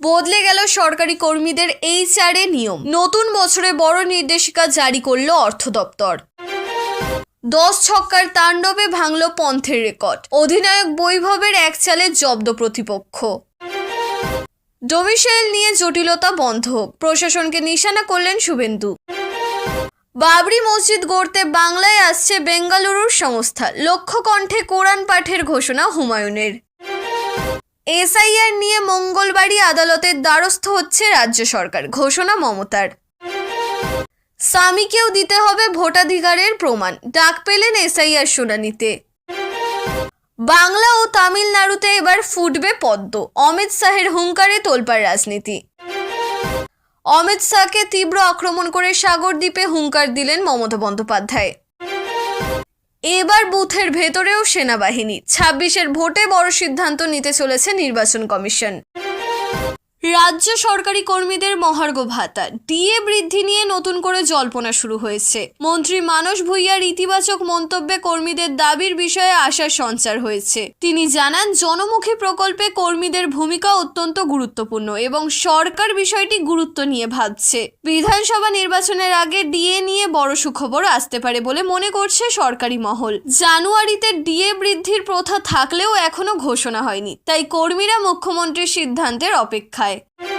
বদলে গেল সরকারি কর্মীদের এইচআরএ নিয়ম। নতুন বছরে বড় নির্দেশিকা জারি করল অর্থ দপ্তর। দশ ছক্কার তাণ্ডবে ভাঙল পন্থের রেকর্ড। অধিনায়ক বৈভবের এক চালে জব্দ প্রতিপক্ষ। ডোমিসাইল নিয়ে জটিলতা বন্ধ। প্রশাসনকে নিশানা করলেন শুভেন্দু। বাবরি মসজিদ গড়তে বাংলায় আসছে বেঙ্গালুরুর সংস্থা। লক্ষ্য কণ্ঠে কোরআন পাঠের ঘোষণা হুমায়ুনের। এসআইআর নিয়ে মঙ্গলবারই আদালতের দ্বারস্থ হচ্ছে রাজ্য সরকার, ঘোষণা মমতার। স্বামীকেও দিতে হবে ভোটাধিকারের প্রমাণ, ডাক পেলেন এসআইআর শুনানিতে। বাংলা ও তামিলনাড়ুতে এবার ফুটবে পদ্ম, অমিত শাহের হুঙ্কারে তোলপার রাজনীতি। অমিত শাহকে তীব্র আক্রমণ করে সাগর দ্বীপে হুঙ্কার দিলেন মমতা বন্দ্যোপাধ্যায়। এবার বুথের ভেতরেও সেনাবাহিনী। ছাব্বিশের ভোটে বড় সিদ্ধান্ত নিতে চলেছে নির্বাচন কমিশন। রাজ্য সরকারি কর্মীদের মহার্ঘ ভাতা। ডিএ বৃদ্ধি নিয়ে নতুন করে জল্পনা শুরু হয়েছে। মন্ত্রী মানস ভুইয়ার ইতিবাচক মন্তব্যে কর্মীদের দাবির বিষয়ে আশার সঞ্চার হয়েছে। তিনি জানান, জনমুখী প্রকল্পে কর্মীদের ভূমিকা অত্যন্ত গুরুত্বপূর্ণ এবং সরকার বিষয়টি গুরুত্ব নিয়ে ভাবছে। বিধানসভা নির্বাচনের আগে ডিএ নিয়ে বড় সুখবর আসতে পারে বলে মনে করছে সরকারি মহল। জানুয়ারিতে ডিএ বৃদ্ধির প্রথা থাকলেও এখনও ঘোষণা হয়নি। তাই কর্মীরা মুখ্যমন্ত্রীর সিদ্ধান্তের অপেক্ষায়। Bye.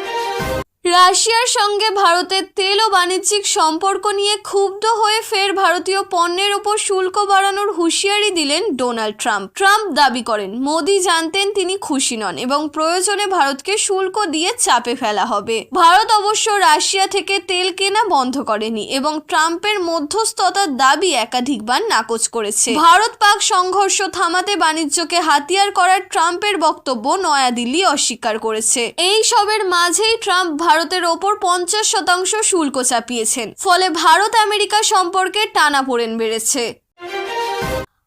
রাশিয়ার সঙ্গে ভারতের তেল ও বাণিজ্যিক সম্পর্ক নিয়ে ক্ষুব্ধ হয়ে ফের ভারতীয় পণ্যের ওপর শুল্ক বাড়ানোর হুঁশিয়ারি দিলেন ডোনাল্ড ট্রাম্প। ট্রাম্প দাবি করেন, মোদি জানতেন তিনি খুশি নন এবং প্রয়োজনে ভারতকে শুল্ক দিয়ে চাপে ফেলা হবে। ভারত অবশ্য রাশিয়া থেকে তেল কেনা বন্ধ করেনি এবং ট্রাম্পের মধ্যস্থতার দাবি একাধিকবার নাকচ করেছে। ভারত পাক সংঘর্ষ থামাতে বাণিজ্যকে হাতিয়ার করার ট্রাম্পের বক্তব্য নয়াদিল্লি অস্বীকার করেছে। এই সবের মাঝেই ট্রাম্প ভারতের ওপর পঞ্চাশ শতাংশ শুল্ক চাপিয়েছেন। ফলে ভারত আমেরিকা সম্পর্কে টানাপোড়েন বেড়েছে।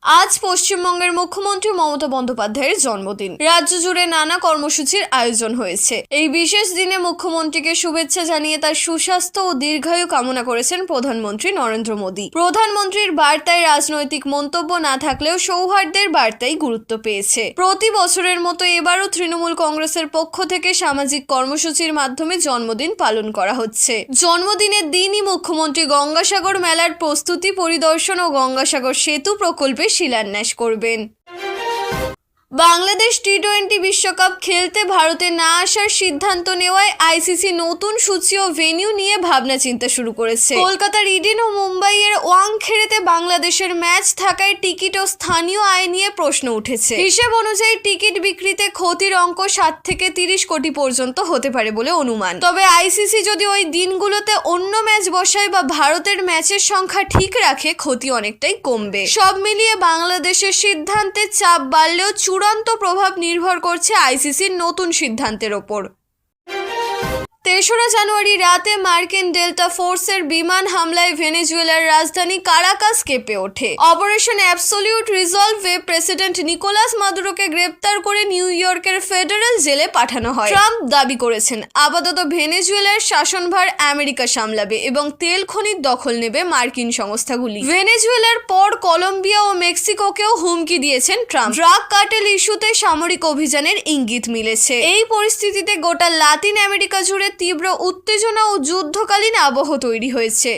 আজ পশ্চিমবঙ্গের মুখ্যমন্ত্রী মমতা বন্দ্যোপাধ্যায়ের জন্মদিন। রাজ্য জুড়ে নানা কর্মসূচির আয়োজন হয়েছে। এই বিশেষ দিনে মুখ্যমন্ত্রীকে শুভেচ্ছা জানিয়ে তার সুস্বাস্থ্য ও দীর্ঘায়ু কামনা করেছেন প্রধানমন্ত্রী নরেন্দ্র মোদী। প্রধানমন্ত্রীর বার্তায় রাজনৈতিক মন্তব্য না থাকলেও সৌহার্দ্যের বার্তাই গুরুত্ব পেয়েছে। প্রতি বছরের মতো এবারও তৃণমূল কংগ্রেসের পক্ষ থেকে সামাজিক কর্মসূচির মাধ্যমে জন্মদিন পালন করা হচ্ছে। জন্মদিনের দিনই মুখ্যমন্ত্রী গঙ্গাসাগর মেলার প্রস্তুতি, পরিদর্শন ও গঙ্গাসাগর সেতু প্রকল্পে শিলান্যাস করবেন। বাংলাদেশ টি টোয়েন্টি বিশ্বকাপ খেলতে ভারতে না আসার সিদ্ধান্ত নেওয়ায় আইসিসি নতুন সূচি ও ভেন্যু নিয়ে ভাবনা চিন্তা শুরু করেছে। কলকাতার ইডেন ও মুম্বাইয়ের ওয়াংখেড়েতে বাংলাদেশের ম্যাচ থাকায় টিকিট ও স্থানীয় আয় নিয়ে প্রশ্ন উঠেছে। হিসেব অনুযায়ী টিকিট বিক্রিতে ক্ষতির অঙ্ক সাত থেকে তিরিশ কোটি পর্যন্ত হতে পারে বলে অনুমান। তবে আইসিসি যদি ওই দিনগুলোতে অন্য ম্যাচ বসায় বা ভারতের ম্যাচের সংখ্যা ঠিক রাখে, ক্ষতি অনেকটাই কমবে। সব মিলিয়ে বাংলাদেশের সিদ্ধান্তে চাপ বাড়লেও চূড়ান্ত প্রভাব নির্ভর করছে আইসিসির নতুন সিদ্ধান্তের ওপর। তেসরা জানুয়ারি রাতে মার্কিন ডেল্টা ফোর্সের বিমান হামলায় ভেনেজুয়েলার রাজধানী কারাকাস কেঁপে ওঠে। অপারেশন অ্যাবসলিউট রিজলভে প্রেসিডেন্ট নিকোলাস মাদুরোকে গ্রেপ্তার করে নিউ ইয়র্কের ফেডারেল জেলে পাঠানো হয়। ট্রাম্প দাবি করেছেন, আপাতত ভেনেজুয়েলার শাসনভার আমেরিকা সামলাবে এবং তেল খনির দখল নেবে মার্কিন সংস্থাগুলি। ভেনেজুয়েলার পর কলম্বিয়া ও মেক্সিকোকেও হুমকি দিয়েছেন ট্রাম্প। ড্রাগ কার্টেল ইস্যুতে সামরিক অভিযানের ইঙ্গিত মিলেছে। এই পরিস্থিতিতে গোটা লাতিন আমেরিকা জুড়ে তীব্র উত্তেজনা ও যুদ্ধকালীন আবহ তৈরি হয়েছে।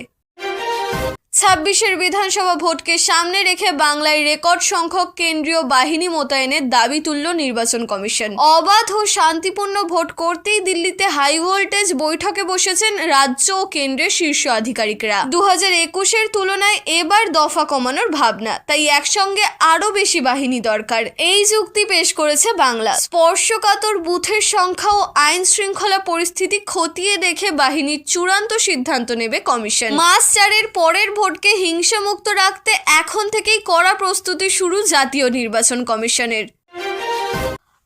ছাব্বিশের বিধানসভা ভোটকে সামনে রেখে বাংলায় রেকর্ড সংখ্যক কেন্দ্রীয় বাহিনী মোতায়েনের দাবি তুলল নির্বাচন কমিশন। অবাধ ও শান্তিপূর্ণ ভোট করতেই দিল্লিতে হাই ভোল্টেজ বৈঠকে বসেছেন রাজ্য ও কেন্দ্রের শীর্ষ আধিকারিকরা। দু হাজার একুশের তুলনায় এবার দফা কমানোর ভাবনা, তাই একসঙ্গে আরও বেশি বাহিনী দরকার। এই যুক্তি পেশ করেছে বাংলা। স্পর্শকাতর বুথের সংখ্যা ও আইন শৃঙ্খলা পরিস্থিতি খতিয়ে দেখে বাহিনীর চূড়ান্ত সিদ্ধান্ত নেবে কমিশন। মাস চারের পরের ভোটকে হিংসামুক্ত রাখতে এখন থেকেই কড়া প্রস্তুতি শুরু জাতীয় নির্বাচন কমিশনের।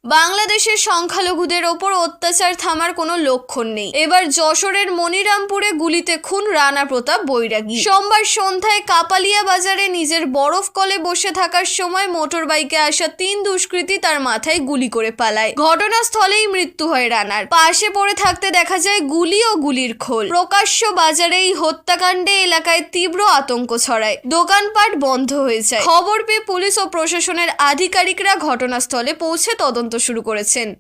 বাংলাদেশের সংখ্যালঘুদের ওপর অত্যাচার থামার কোনো লক্ষণ নেই। এবার যশোরের মনিরামপুরে গুলিতে খুন রানা প্রতাপ বৈরাগী। সোমবার সন্ধ্যায় কাপালিয়া বাজারে নিজের বরফ কলে বসে থাকার সময় মোটর বাইকে আসা তিন দুষ্কৃতী তার মাথায় গুলি করে পালায়। ঘটনাস্থলেই মৃত্যু হয় রানার। পাশে পড়ে থাকতে দেখা যায় গুলি ও গুলির খোল। প্রকাশ্য বাজারে এই হত্যাকাণ্ডে এলাকায় তীব্র আতঙ্ক ছড়ায়। দোকানপাট বন্ধ হয়ে যায়। খবর পেয়ে পুলিশ ও প্রশাসনের আধিকারিকরা ঘটনাস্থলে পৌঁছে তদন্ত শুরু করেছেন।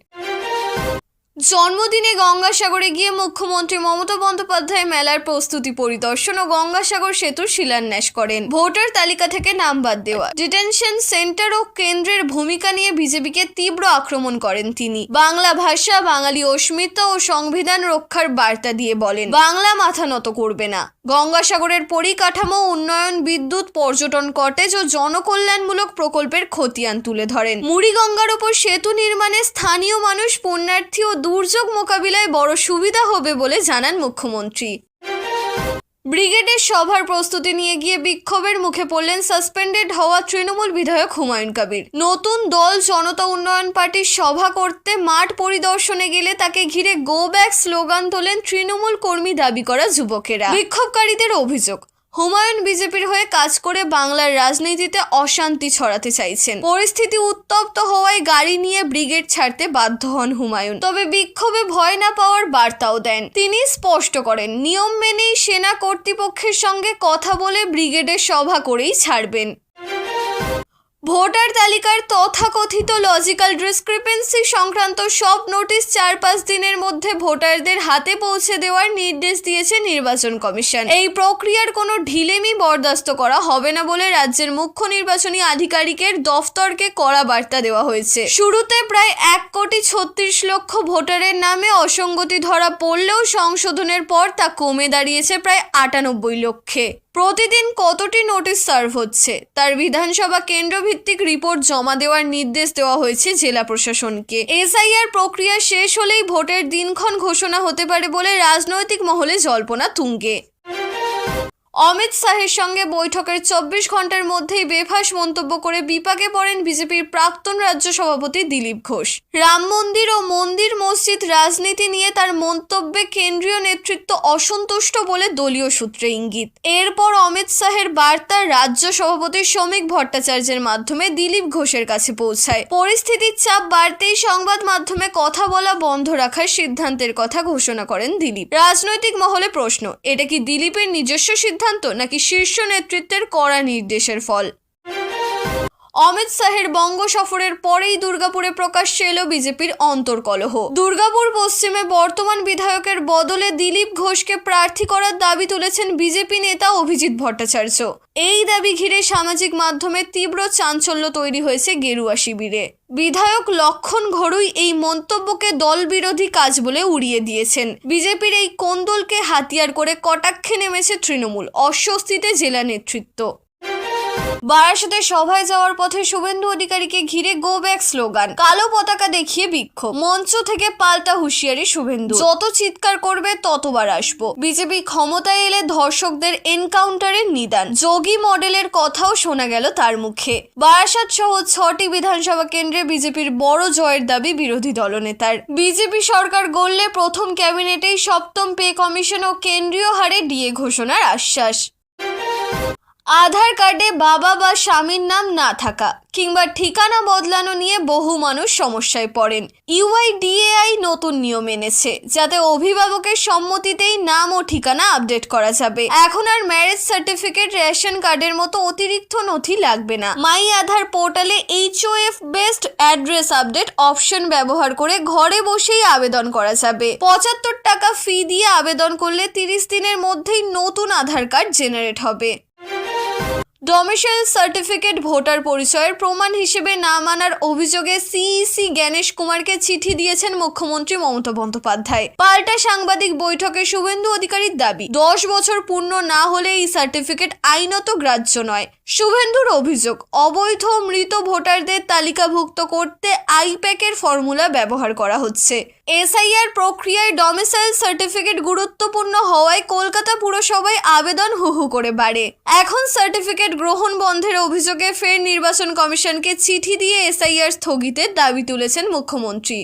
জন্মদিনে গঙ্গাসাগরে গিয়ে মুখ্যমন্ত্রী মমতা বন্দ্যোপাধ্যায় মেলার প্রস্তুতি, পরিদর্শন ও গঙ্গাসাগর সেতুর শিলান্যাস করেন। ভোটার তালিকা থেকে নাম বাদ দেওয়া। ডিটেনশন সেন্টার ও কেন্দ্রের ভূমিকা নিয়ে বিজেপিকে তীব্র আক্রমণ করেন তিনি। বাংলা ভাষা, বাঙালি অস্মিতা ও সংবিধান রক্ষার বার্তা দিয়ে বলেন, বাংলা মাথা নত করবে না। গঙ্গাসাগরের পরিকাঠামো, উন্নয়ন, বিদ্যুৎ, পর্যটন, কটেজ ও জনকল্যাণমূলক প্রকল্পের খতিয়ান তুলে ধরেন। মুড়িগঙ্গার ওপর সেতু নির্মাণে স্থানীয় মানুষ পুণ্যার্থী ও দুর্যোগ মোকাবিলায় বড় সুবিধা হবে বলে জানান মুখ্যমন্ত্রী। ব্রিগেডের সভার প্রস্তুতি নিয়ে গিয়ে বিক্ষোভের মুখে পড়লেন সাসপেন্ডেড হওয়া তৃণমূল বিধায়ক হুমায়ুন কবির। নতুন দল জনতা উন্নয়ন পার্টির সভা করতে মাঠ পরিদর্শনে গেলে তাকে ঘিরে গো ব্যাক স্লোগান তোলেন তৃণমূল কর্মী দাবি করা যুবকেরা। বিক্ষোভকারীদের অভিযোগ হুমায়ুন বিজেপির হয়ে কাজ করে বাংলার রাজনীতিতে অশান্তি ছড়াতে চাইছেন। পরিস্থিতি উত্তপ্ত হওয়ায় গাড়ি নিয়ে ব্রিগেড ছাড়তে বাধ্য হন হুমায়ুন। তবে বিক্ষোভে ভয় না পাওয়ার বার্তাও দেন। তিনি স্পষ্ট করেন, নিয়ম মেনেই সেনা কর্তৃপক্ষের সঙ্গে কথা বলে ব্রিগেডের সভা করেই ছাড়বেন। ভোটার তালিকার তথাকথিত লজিক্যাল ডিসক্রিপেন্সি সংক্রান্ত সব নোটিশ চার পাঁচ দিনের মধ্যে ভোটারদের হাতে পৌঁছে দেওয়ার নির্দেশ দিয়েছে নির্বাচন কমিশন। এই প্রক্রিয়ার কোনো ঢিলেমি বরদাস্ত করা হবে না বলে রাজ্যের মুখ্য নির্বাচনী আধিকারিকের দফতরকে কড়া বার্তা দেওয়া হয়েছে। শুরুতে প্রায় এক কোটি ছত্রিশ লক্ষ ভোটারের নামে অসঙ্গতি ধরা পড়লেও সংশোধনের পর তা কমে দাঁড়িয়েছে প্রায় আটানব্বই লক্ষে। প্রতিদিন কতটি নোটিশ সার্ভ হচ্ছে? তার বিধানসভা কেন্দ্রভিত্তিক রিপোর্ট জমা দেওয়ার নির্দেশ দেওয়া হয়েছে জেলা প্রশাসনকে। এসআইআর প্রক্রিয়া শেষ হলেই ভোটের দিনক্ষণ ঘোষণা হতে পারে বলে রাজনৈতিক মহলে জল্পনা তুঙ্গে। অমিত শাহের সঙ্গে বৈঠকের চব্বিশ ঘণ্টার মধ্যেই বেফাস মন্তব্য করে বিপাকে পড়েন বিজেপির প্রাক্তন রাজ্য সভাপতি দিলীপ ঘোষ। রাম মন্দির ও মন্দির মসজিদ রাজনীতি নিয়ে তার মন্তব্যে কেন্দ্রীয় নেতৃত্ব অসন্তুষ্ট বলে দলীয় সূত্রে ইঙ্গিত। এরপর অমিত শাহের বার্তা রাজ্য সভাপতি শ্রমিক ভট্টাচার্যের মাধ্যমে দিলীপ ঘোষের কাছে পৌঁছায়। পরিস্থিতির চাপ বাড়তেই সংবাদ মাধ্যমে কথা বলা বন্ধ রাখার সিদ্ধান্তের কথা ঘোষণা করেন দিলীপ। রাজনৈতিক মহলে প্রশ্ন, এটা কি দিলীপের নিজস্ব সিদ্ধান্ত? নাকি শীর্ষ নেতৃত্বের কড়া নির্দেশের ফল? অমিত শাহের বঙ্গ সফরের পরেই দুর্গাপুরে প্রকাশ্যে এলো বিজেপির অন্তর্কলহ। দুর্গাপুর পশ্চিমে বর্তমান বিধায়কের বদলে দিলীপ ঘোষকে প্রার্থী করার দাবি তুলেছেন বিজেপি নেতা অভিজিৎ ভট্টাচার্য। এই দাবি ঘিরে সামাজিক মাধ্যমে তীব্র চাঞ্চল্য তৈরি হয়েছে গেরুয়া শিবিরে। বিধায়ক লক্ষণ ঘড়ুই এই মন্তব্যকে দল বিরোধী কাজ বলে উড়িয়ে দিয়েছেন। বিজেপির এই কোন্দলকে হাতিয়ার করে কটাক্ষে নেমেছে তৃণমূল, অস্বস্তিতে জেলা নেতৃত্ব। বারাসাতে সভায় যাওয়ার পথে শুভেন্দু অধিকারীকে ঘিরে গো ব্যাক স্লোগান কালো পতাকা দেখিয়ে বিক্ষোভ। মঞ্চ থেকে পাল্টা হুঁশিয়ারি শুভেন্দু। যত চিৎকার করবে, ততবার আসব। বিজেপি ক্ষমতায় এলে ধর্ষকদের এনকাউন্টারের নিদান। যোগী মডেলের কথাও শোনা গেল তার মুখে। বারাসাত সহ ছটি বিধানসভা কেন্দ্রে বিজেপির বড় জয়ের দাবি বিরোধী দলনেতার। বিজেপি সরকার গড়লে প্রথম ক্যাবিনেটেই সপ্তম পে কমিশন ও কেন্দ্রীয় হারে ডিএ ঘোষণার আশ্বাস। আধার কার্ডে বাবা বা স্বামীর নাম না থাকা কিংবা ঠিকানা বদলানো নিয়ে বহু মানুষ সমস্যায় পড়েন। ইউআইডিএআই নতুন নিয়ম এনেছে, যাতে অভিভাবকের সম্মতিতেই নাম ও ঠিকানা আপডেট করা যাবে। এখন আর ম্যারেজ সার্টিফিকেট রেশন কার্ডের মতো অতিরিক্ত নথি লাগবে না। মাই আধার পোর্টালে HOF based address update option ব্যবহার করে ঘরে বসেই আবেদন করা যাবে। পঁচাত্তর টাকা ফি দিয়ে আবেদন করলে তিরিশ দিনের মধ্যেই নতুন আধার কার্ড জেনারেট হবে। ডোমিসাইল সার্টিফিকেট ভোটার পরিচয়ের প্রমাণ হিসেবে না মানার অভিযোগে সিইসি জ্ঞানেশ কুমারকে চিঠি দিয়েছেন মুখ্যমন্ত্রী মমতা বন্দ্যোপাধ্যায়। পাল্টা সাংবাদিক বৈঠকে শুভেন্দু অধিকারীর দাবি, দশ বছর পূর্ণ না হলে এই সার্টিফিকেট আইনত গ্রাহ্য নয়। শুভেন্দুর অভিযোগ, অবৈধ মৃত ভোটারদের তালিকাভুক্ত করতে আইপ্যাকের ফর্মুলা ব্যবহার করা হচ্ছে। এসআইআর প্রক্রিয়ায় ডোমিসাইল সার্টিফিকেট গুরুত্বপূর্ণ হওয়ায় কলকাতা পুরসভায় আবেদন হুহু করে বাড়ে। এখন সার্টিফিকেট গ্রহণ বন্ধের অভিযোগে ফের নির্বাচন কমিশনকে চিঠি দিয়ে এসআইআর স্থগিতের দাবি তুলেছেন মুখ্যমন্ত্রী।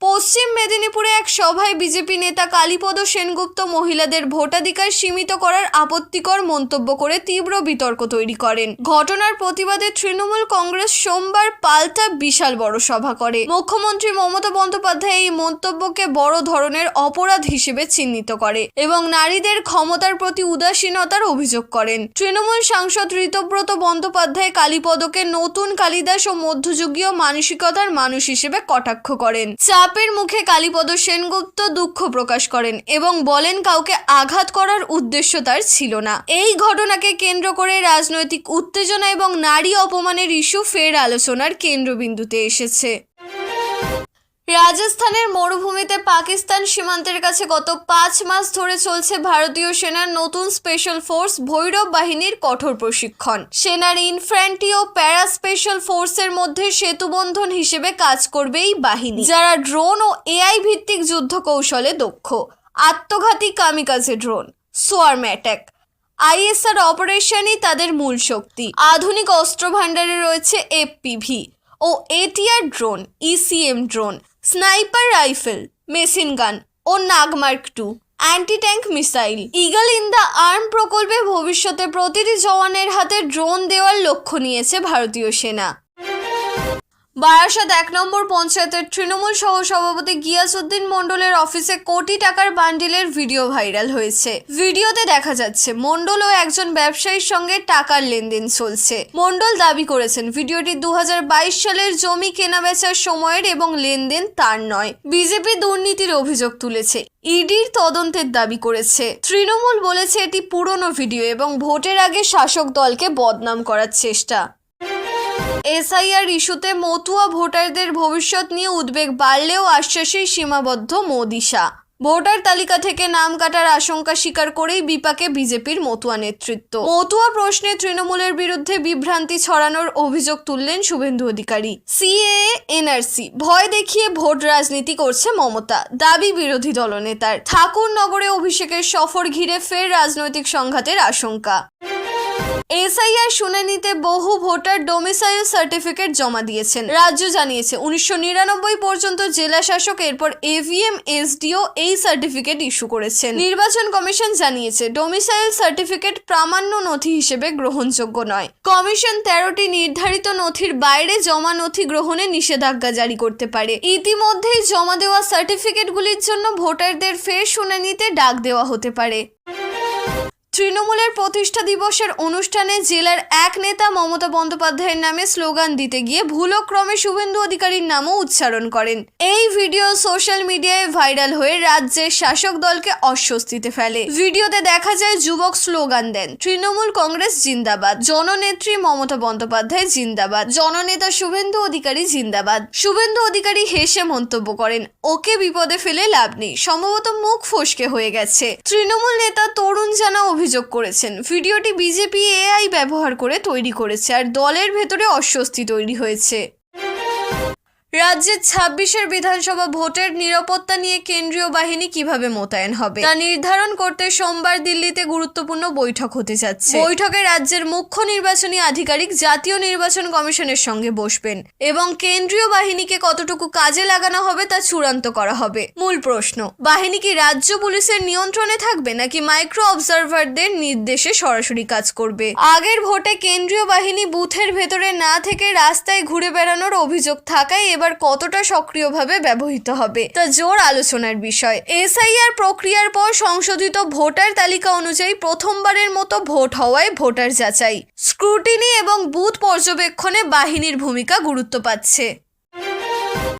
পশ্চিম মেদিনীপুরে এক সভায় বিজেপি নেতা কালীপদ সেনগুপ্ত মহিলাদের ভোটাধিকার সীমিত করার আপত্তিকর মন্তব্য করে তীব্র বিতর্ক তৈরি করেন। ঘটনার প্রতিবাদে তৃণমূল কংগ্রেস সোমবার পাল্টা বিশাল বড় সভা করে। মুখ্যমন্ত্রী মমতা বন্দ্যোপাধ্যায় এই মন্তব্যকে বড় ধরনের অপরাধ হিসেবে চিহ্নিত করে এবং নারীদের ক্ষমতার প্রতি উদাসীনতার অভিযোগ করেন। তৃণমূল সাংসদ ঋতব্রত বন্দ্যোপাধ্যায় কালীপদকে নতুন কালিদাস ও মধ্যযুগীয় মানসিকতার মানুষ হিসেবে কটাক্ষ করেন। চাপের মুখে কালীপদ সেনগুপ্ত দুঃখ প্রকাশ করেন এবং বলেন কাউকে আঘাত করার উদ্দেশ্য তার ছিল না। এই ঘটনাকে কেন্দ্র করে রাজনৈতিক উত্তেজনা এবং নারী অপমানের ইস্যু ফের আলোচনার কেন্দ্রবিন্দুতে এসেছে। রাজস্থানের মরুভূমিতে পাকিস্তান সীমান্তের কাছে গত পাঁচ মাস ধরে চলছে ভারতীয় সেনার নতুন স্পেশাল ফোর্স ভৈরব বাহিনীর কঠোর প্রশিক্ষণ। সেনার ইনফ্র্যান্টি ও প্যারা স্পেশাল ফোর্সের মধ্যে সেতুবন্ধন হিসেবে কাজ করবে এই বাহিনী, যারা ড্রোন ও এআই ভিত্তিক যুদ্ধ কৌশলে দক্ষ। আত্মঘাতী kamikaze drone swarm attack ISR অপারেশনই তাদের মূল শক্তি। আধুনিক অস্ত্র ভাণ্ডারে রয়েছে FPV O ATR drone, ECM drone sniper rifle, machine gun O Nag Mark two anti tank missile. Eagle in the arm প্রকল্পে ভবিষ্যতে প্রতিটি জওয়ানের হাতে ড্রোন দেওয়ার লক্ষ্য নিয়েছে ভারতীয় সেনা। বারাসাত এক নম্বর পঞ্চায়েতের তৃণমূল সহ সভাপতি গিয়াসউদ্দিন মণ্ডলের অফিসে কোটি টাকার বান্ডিলের ভিডিও ভাইরাল হয়েছে। ভিডিওতে দেখা যাচ্ছে, মণ্ডল ও একজন ব্যবসায়ীর সঙ্গে টাকার লেনদেন চলছে। মণ্ডল দাবি করেছেন, ভিডিওটি দু হাজার বাইশ সালের জমি কেনাবেচার সময়ের এবং লেনদেন তার নয়। বিজেপি দুর্নীতির অভিযোগ তুলেছে, ইডির তদন্তের দাবি করেছে। তৃণমূল বলেছে, এটি পুরনো ভিডিও এবং ভোটের আগে শাসক দলকে বদনাম করার চেষ্টা। এসআইআর ইস্যুতে মতুয়া ভোটারদের ভবিষ্যৎ নিয়ে উদ্বেগ বাড়লেও আশ্বাসেই সীমাবদ্ধ মোদি শাহ। ভোটার তালিকা থেকে নাম কাটার আশঙ্কা স্বীকার করেই বিপাকে বিজেপির মতুয়া নেতৃত্ব। মতুয়া প্রশ্নে তৃণমূলের বিরুদ্ধে বিভ্রান্তি ছড়ানোর অভিযোগ তুললেন শুভেন্দু অধিকারী। সিএএ, এনআরসি, ভয় দেখিয়ে ভোট রাজনীতি করছে মমতা, দাবি বিরোধী দলনেতার। ঠাকুরনগরে অভিষেকের সফর ঘিরে ফের রাজনৈতিক সংঘাতের আশঙ্কা। এসআইআর শুনানিতে বহু ভোটার ডোমিসাইল সার্টিফিকেট জমা দিয়েছেন। রাজ্য জানিয়েছে, উনিশশো নিরানব্বই পর্যন্ত জেলা শাসক এরপর এভিএম এসডিও এই সার্টিফিকেট ইস্যু করেছেন। নির্বাচন কমিশন জানিয়েছে ডোমিসাইল সার্টিফিকেট প্রামাণ্য নথি হিসেবে গ্রহণযোগ্য নয়। কমিশন তেরোটি নির্ধারিত নথির বাইরে জমা নথি গ্রহণে নিষেধাজ্ঞা জারি করতে পারে। ইতিমধ্যেই জমা দেওয়া সার্টিফিকেটগুলির জন্য ভোটারদের ফের শুনানিতে ডাক দেওয়া হতে পারে। তৃণমূলের প্রতিষ্ঠা দিবসের অনুষ্ঠানে জেলার এক নেতা মমতা বন্দ্যোপাধ্যায়ের নামে স্লোগান দিতে গিয়ে ভুলক্রমে শুভেন্দু অধিকারীর নামও উচ্চারণ করেন। এই ভিডিও সোশ্যাল মিডিয়ায় ভাইরাল হয়ে রাজ্যের শাসক দলকে অস্বস্তিতে ফেলে। ভিডিওতে দেখা যায় যুবক স্লোগান দেন, তৃণমূল কংগ্রেস জিন্দাবাদ, জননেত্রী মমতা বন্দ্যোপাধ্যায় জিন্দাবাদ, জননেতা শুভেন্দু অধিকারী জিন্দাবাদ। শুভেন্দু অধিকারী হেসে মন্তব্য করেন, ওকে বিপদে ফেলে লাভ নেই, সম্ভবত মুখ ফসকে হয়ে গেছে। তৃণমূল নেতা তরুণ জানা অভিযোগ করেছেন। ভিডিওটি বিজেপি এআই ব্যবহার করে তৈরি করেছে আর দলের ভেতরে অস্বস্তি তৈরি হয়েছে। রাজ্যের ছাব্বিশের বিধানসভা ভোটের নিরাপত্তা নিয়ে কেন্দ্রীয় বাহিনী কীভাবে মোতায়েন হবে তা নির্ধারণ করতে সোমবার দিল্লিতে গুরুত্বপূর্ণ বৈঠক হতে যাচ্ছে। বৈঠকে রাজ্যের মুখ্য নির্বাচনী আধিকারিক জাতীয় নির্বাচন কমিশনের সঙ্গে বসবেন এবং কেন্দ্রীয় বাহিনীকে কতটুকু কাজে লাগানো হবে তা চূড়ান্ত করা হবে। মূল প্রশ্ন, বাহিনী কি রাজ্য পুলিশের নিয়ন্ত্রণে থাকবে নাকি মাইক্রো অবজারভারদের নির্দেশে সরাসরি কাজ করবে? আগের ভোটে কেন্দ্রীয় বাহিনী বুথের ভেতরে না থেকে রাস্তায় ঘুরে বেড়ানোর অভিযোগ থাকায় এবার কতটা সক্রিয়ভাবে ব্যবহৃত হবে? তা জোর আলোচনার বিষয়। এসআইআর প্রক্রিয়ার পর সংশোধিত ভোটার তালিকা অনুযায়ী প্রথমবারের মতো ভোট হওয়ায় ভোটার যাচাই। স্ক্রুটিনি এবং বুথ পর্যবেক্ষণে বাহিনীর ভূমিকা গুরুত্ব পাচ্ছে।